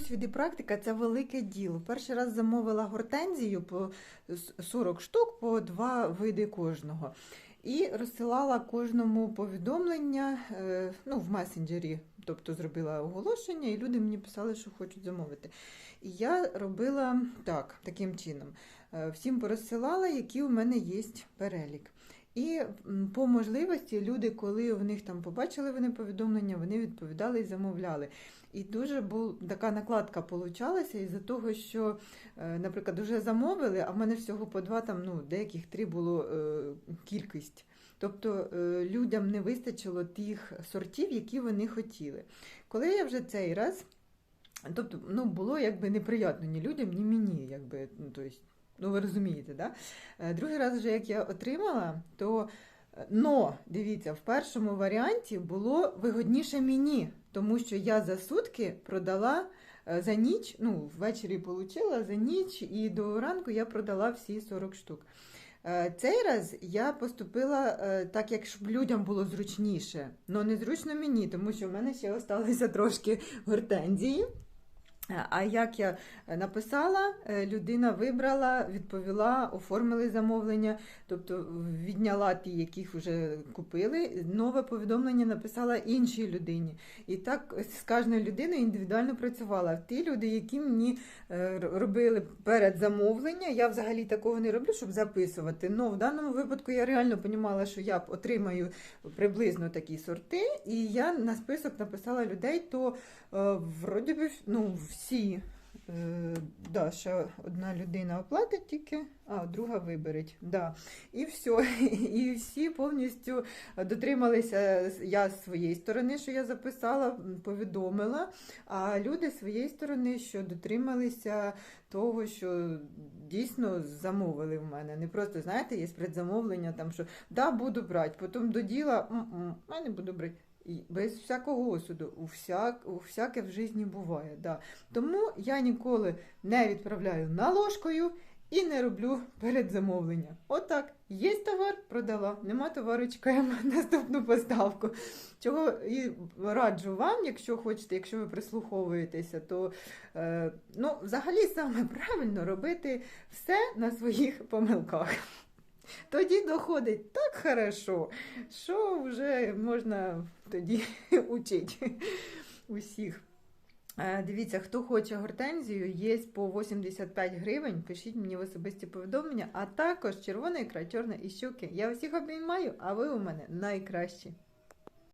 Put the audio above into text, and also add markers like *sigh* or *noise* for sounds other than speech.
досвід і практика це велике діло. Перший раз замовила гортензію по 40 штук по два види кожного. І розсилала кожному повідомлення е, ну, в месенджері, тобто зробила оголошення, і люди мені писали, що хочуть замовити. І я робила так, таким чином. Е, Всім порозсилала, які у мене є перелік. І по можливості люди, коли в них там побачили вони повідомлення, вони відповідали і замовляли. І дуже був така накладка получалася із-за того, що, е, наприклад, вже замовили, а в мене всього по два, там ну деяких три було е, кількість. Тобто е, людям не вистачило тих сортів, які вони хотіли. Коли я вже цей раз, тобто, ну було якби неприємно ні людям, ні мені, якби, ну, тобто, ну ви розумієте, да? Е, Другий раз, вже як я отримала, то е, но дивіться, в першому варіанті було вигодніше мені, тому що я за сутки продала е, за ніч, ну, ввечері отримала за ніч, і до ранку я продала всі 40 штук. Цей раз я поступила так, як щоб людям було зручніше. Ну, незручно мені, тому що в мене ще залишилося трошки гортензії. Е, А як я написала, е, людина вибрала, відповіла, оформили замовлення, тобто відняла ті, яких вже купили. Нове повідомлення написала іншій людині. І так з кожною людиною індивідуально працювала. Ті люди, які мені е, робили перед замовлення, я взагалі такого не роблю, щоб записувати. Ну, в даному випадку я реально розуміла, що я отримаю приблизно такі сорти, і я на список написала людей, то е, вроді би ну, всі. Е, да, ще одна людина оплатить тільки, а друга вибереть. Да. І все. *laughs* І всі повністю дотрималися я з своєї сторони, що я записала, повідомила, а люди з своєї сторони, що дотрималися того, що дійсно замовили в мене. Не просто, знаєте, є предзамовлення, там, що да, буду брати, потім до діла, «М-м, я не буду брати. Без всякого осуду, у, всяк, у всяке в житті буває. Да. Тому я ніколи не відправляю наложкою і не роблю передзамовлення. Отак, є товар, продала, нема товару, чекаємо *laughs* наступну поставку. Чого і раджу вам, якщо хочете, якщо ви прислуховуєтеся, то е, ну, взагалі саме *laughs* правильно робити все на своїх помилках. Тоді доходить так хорошо, що вже можна тоді *laughs* учити усіх. Е, Дивіться, хто хоче гортензію, є по 85 гривень. Пишіть мені в особисті повідомлення, а також червоний край, чорна і щуки. Я усіх обіймаю, а ви у мене найкращі.